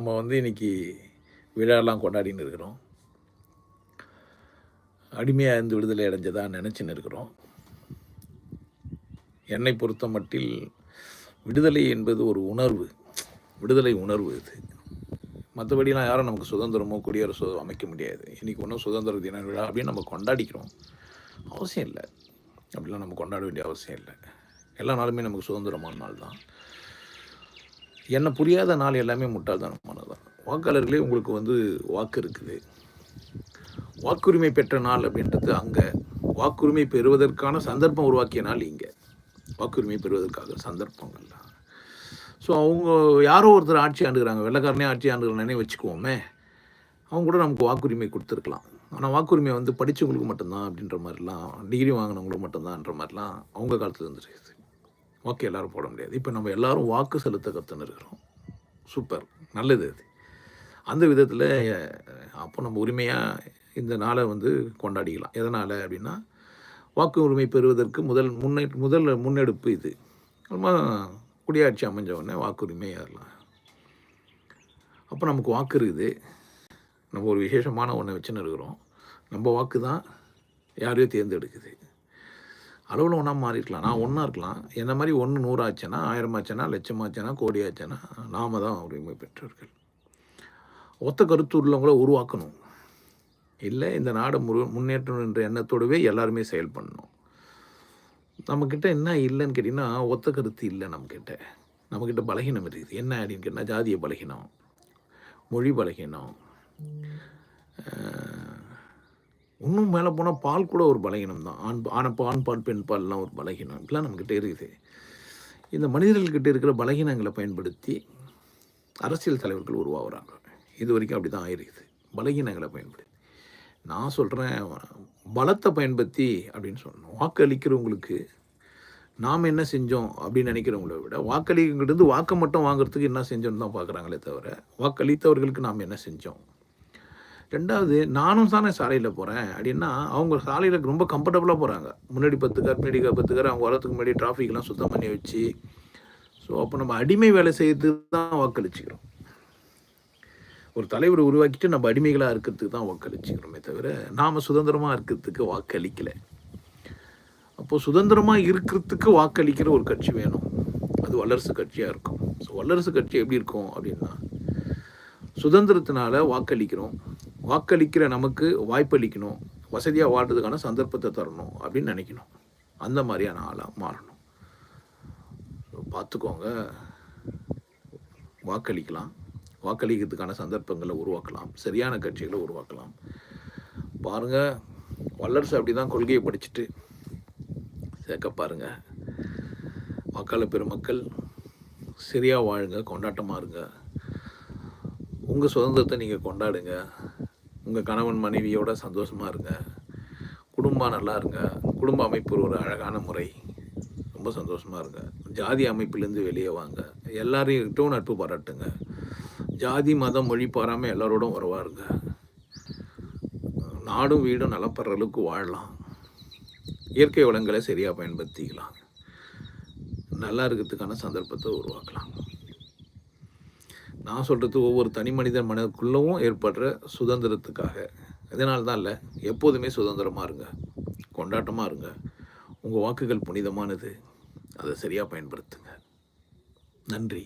நம்ம வந்து இன்னைக்கு விழாலாம் கொண்டாடின்னு இருக்கிறோம். அடிமையாக இருந்து விடுதலை அடைஞ்சதாக நினச்சின்னு இருக்கிறோம். என்னை பொறுத்த மட்டில் விடுதலை என்பது ஒரு உணர்வு. விடுதலை உணர்வு இது. மற்றபடிலாம் யாரும் நமக்கு சுதந்திரமோ குடியரசோ அமைக்க முடியாது. இன்றைக்கி ஒன்றும் சுதந்திர தின விழா அப்படின்னு நம்ம கொண்டாடிக்கிறோம். அவசியம் இல்லை. அப்படிலாம் நம்ம கொண்டாட வேண்டிய அவசியம் இல்லை. எல்லா நாளுமே நமக்கு சுதந்திரமான நாள் தான். என்ன புரியாத நாள் எல்லாமே முட்டாள்தனமானது தான். வாக்காளர்களே உங்களுக்கு வந்து வாக்கு இருக்குது. வாக்குரிமை பெற்ற நாள் அப்படின்றது அங்கே. வாக்குரிமை பெறுவதற்கான சந்தர்ப்பம் உருவாக்கிய நாள் இங்கே. வாக்குரிமை பெறுவதற்காக சந்தர்ப்பங்கள்லாம் ஸோ அவங்க யாரோ ஒருத்தர் ஆட்சி ஆண்டுகிறாங்க. வெள்ளக்காரனே ஆட்சி ஆண்டுகிறானே வச்சுக்குவோமே. அவங்க கூட நமக்கு வாக்குரிமை கொடுத்துருக்கலாம். ஆனால் வாக்குரிமை வந்து படித்தவங்களுக்கு மட்டும்தான் அப்படின்ற மாதிரிலாம் டிகிரி வாங்கினவங்களுக்கு மட்டும்தான்ற மாதிரிலாம் அவங்க காலத்தில் இருந்துருக்குது ஓகே எல்லாரும் போட முடியாது. இப்போ நம்ம எல்லாரும் வாக்கு செலுத்த கற்றுன்னு இருக்கிறோம். சூப்பர். நல்லது அது. அந்த விதத்தில் அப்போ நம்ம உரிமையாக இந்த நாளை வந்து கொண்டாடிக்கலாம். எதனால் அப்படின்னா வாக்கு உரிமை பெறுவதற்கு முதல் முன்னே முதல் முன்னெடுப்பு இது. ரொம்ப குடியாட்சி அமைஞ்ச உடனே வாக்குரிமை ஏறலாம். அப்போ நமக்கு வாக்கு இருக்குது. நம்ம ஒரு விசேஷமான ஒன்றை வச்சுன்னு இருக்கிறோம். நம்ம வாக்கு தான் யாரையோ தேர்ந்தெடுக்குது. அளவில் ஒன்றா மாறிக்கலாம் நான் ஒன்றா இருக்கலாம். என்ன மாதிரி ஒன்று நூறு ஆச்சுன்னா ஆயிரம் ஆச்சுன்னா லட்சம் ஆச்சுன்னா கோடி ஆச்சுன்னா நாம தான் உரிமை பெற்றவர்கள் ஒத்த கருத்து உள்ளவங்கள உருவாக்கணும். இல்லை இந்த நாடு முரு முன்னேற்றம் என்ற எண்ணத்தோடவே எல்லாருமே செயல்படணும். நம்மக்கிட்ட என்ன இல்லைன்னு கேட்டிங்கன்னா ஒத்த கருத்து இல்லை நம்மக்கிட்ட நம்மக்கிட்ட பலகீனம் இருக்குது. என்ன அப்படின்னு கேட்டால் ஜாதிய பலகீனம் மொழி பலகீனம் இன்னும் மேலே போனால் பால் கூட ஒரு பலகீனம் தான் ஆண் ஆனப்போ ஆண் பால் பெண் பால்லாம் ஒரு பலகீனம். இப்பெல்லாம் நம்மக்கிட்ட இருக்குது. இந்த மனிதர்கள்கிட்ட இருக்கிற பலகீனங்களை பயன்படுத்தி அரசியல் தலைவர்கள் உருவாகிறாங்க. இது வரைக்கும் அப்படி தான் ஆயிருக்குது. பலகீனங்களை பயன்படுத்தி. நான் சொல்கிறேன் பலத்தை பயன்படுத்தி அப்படின்னு சொல்லணும். வாக்களிக்கிறவங்களுக்கு நாம் என்ன செஞ்சோம் அப்படின்னு நினைக்கிறவங்கள விட வாக்களிக்கிட்டு வாக்கை மட்டும் வாங்குறதுக்கு என்ன செஞ்சோன்னு தான் பார்க்குறாங்களே தவிர வாக்களித்தவர்களுக்கு நாம் என்ன செஞ்சோம்? ரெண்டாவது நானும் தானே சாலையில் போகிறேன் அப்படின்னா அவங்க சாலையில் ரொம்ப கம்ஃபர்டபுளாக போகிறாங்க முன்னாடி பத்து கார் பின்னாடி பத்து கார் அவங்க வரத்துக்கு முன்னாடி டிராஃபிக்லாம் சுத்தம் பண்ணி வச்சு. ஸோ அப்போ நம்ம அடிமை வேலை செய்யறதுக்கு தான் வாக்களிச்சுக்கிறோம். ஒரு தலைவரை உருவாக்கிட்டு நம்ம அடிமைகளாக இருக்கிறதுக்கு தான் வாக்களிச்சுக்கிறோமே தவிர நாம் சுதந்திரமாக இருக்கிறதுக்கு வாக்களிக்கலை. அப்போது சுதந்திரமாக இருக்கிறதுக்கு வாக்களிக்கிற ஒரு கட்சி வேணும். அது வல்லரசு கட்சியாக இருக்கும். ஸோ வல்லரசு கட்சி எப்படி இருக்கும் அப்படின்னா சுதந்திரத்தினால வாக்களிக்கிறோம். வாக்களிக்கிற நமக்கு வாய்ப்பளிக்கணும் வசதியாக வாழ்றதுக்கான சந்தர்ப்பத்தை தரணும் அப்படின்னு நினைக்கணும். அந்த மாதிரியான ஆளாக மாறணும். பார்த்துக்கோங்க. வாக்களிக்கலாம். வாக்களிக்கிறதுக்கான சந்தர்ப்பங்களை உருவாக்கலாம். சரியான கட்சிகளை உருவாக்கலாம். பாருங்கள் வல்லரசு அப்படி தான் கொள்கையை படிச்சுட்டு சேர்க்க பாருங்கள் வாக்காளர் பெருமக்கள் சரியாக வாழுங்க கொண்டாட்டமாக இருங்க. உங்கள் சுதந்திரத்தை நீங்கள் கொண்டாடுங்க. உங்கள் கணவன் மனைவியோட சந்தோஷமாக இருங்க. குடும்பம் நல்லா இருங்க. குடும்ப அமைப்பு ஒரு அழகான முறை. ரொம்ப சந்தோஷமாக இருங்க. ஜாதி அமைப்பிலேருந்து வெளியே வாங்க. எல்லாரையும் நட்பு பாராட்டுங்க. ஜாதி மதம் மொழி பாராமல் எல்லாரோடும் உறவாருங்க நாடும் வீடும் நலப்படுற அளவுக்கு வாழலாம். இயற்கை வளங்களை சரியாக பயன்படுத்திக்கலாம். நல்லா இருக்கிறதுக்கான சந்தர்ப்பத்தை உருவாக்கலாம். நான் சொல்கிறது ஒவ்வொரு தனி மனிதன் மனதுக்குள்ளவும் ஏற்படுற சுதந்திரத்துக்காக. இதனால் தான் இல்லை எப்போதுமே சுதந்திரமாக இருங்க கொண்டாட்டமாக இருங்க. உங்கள் வாக்குகள் புனிதமானது. அதை சரியாக பயன்படுத்துங்க. நன்றி.